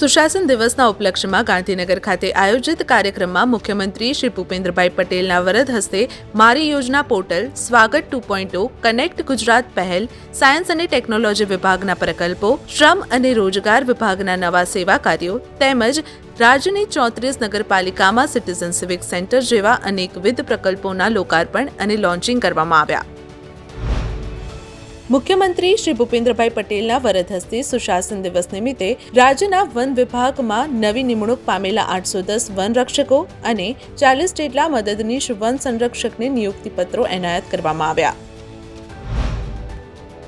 સુશાસન દિવસના ઉપલક્ષ્યમાં ગાંધીનગર ખાતે આયોજિત કાર્યક્રમમાં મુખ્યમંત્રી શ્રી ભૂપેન્દ્રભાઈ પટેલના વરદ હસ્તે મારી યોજના પોર્ટલ, સ્વાગત ટુ પોઈન્ટ કનેક્ટ ગુજરાત પહેલ, સાયન્સ અને ટેકનોલોજી વિભાગના પ્રકલ્પો, શ્રમ અને રોજગાર વિભાગના નવા સેવા કાર્યો તેમજ રાજ્યની ચોત્રીસ નગરપાલિકામાં સિટીઝન સિવિક સેન્ટર જેવા અનેકવિધ પ્રકલ્પોના લોકાર્પણ અને લોન્ચિંગ કરવામાં આવ્યા. મુખ્યમંત્રી શ્રી ભૂપેન્દ્રભાઈ પટેલના વરદ હસ્તે સુશાસન દિવસ નિમિત્તે રાજ્યના વન વિભાગમાં નવી નિમણૂક પામેલા આઠસો દસ વન રક્ષકો અને ચાલીસ જેટલા મદદનીશ વન સંરક્ષકને નિયુક્તિપત્રો એનાયત કરવામાં આવ્યા.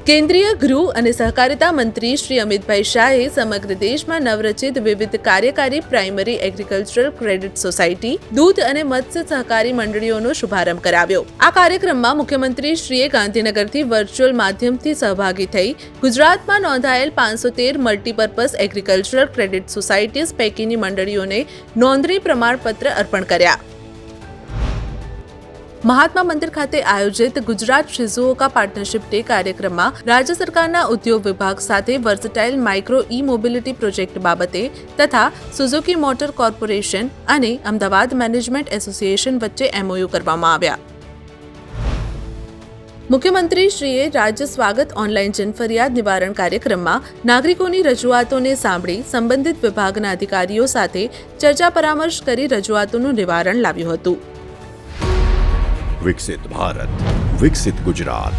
કેન્દ્રીય ગૃહ અને સહકારિતા મંત્રી શ્રી અમિતભાઈ શાહે સમગ્ર દેશમાં નવરચિત વિવિધ કાર્યકારી પ્રાઇમરી એગ્રીકલ્ચરલ ક્રેડિટ સોસાયટી, દૂધ અને મત્સ્ય સહકારી મંડળીઓનો શુભારંભ કરાવ્યો. આ કાર્યક્રમમાં મુખ્યમંત્રી શ્રીએ ગાંધીનગરથી વર્ચ્યુઅલ માધ્યમથી સહભાગી થઈ ગુજરાતમાં નોંધાયેલ પાંચસો તેર મલ્ટીપર્પઝ એગ્રીકલ્ચરલ ક્રેડિટ સોસાયટીઝ પૈકીની મંડળીઓને નોંધણી પ્રમાણપત્ર અર્પણ કર્યા. મહાત્મા મંદિર ખાતે આયોજિત ગુજરાત શિઝુઓકા પાર્ટનરશિપ ડે કાર્યક્રમમાં રાજ્ય સરકારના ઉદ્યોગ વિભાગ સાથે versatile micro E mobility project બાબતે તથા સુઝુકી મોટર કોર્પોરેશન અને અમદાવાદ મેનેજમેન્ટ એસોસિએશન વચ્ચે એમઓયુ કરવામાં આવ્યા. મુખ્યમંત્રીશ્રીએ રાજ્ય સ્વાગત ઓનલાઈન જનફરિયાદ નિવારણ કાર્યક્રમમાં નાગરિકોની રજૂઆતોને સાંભળી સંબંધિત વિભાગના અધિકારીઓ સાથે ચર્ચા પરામર્શ કરી રજૂઆતોનું નિવારણ લાવ્યું હતું. વિકસિત ભારત વિકસિત ગુજરાત.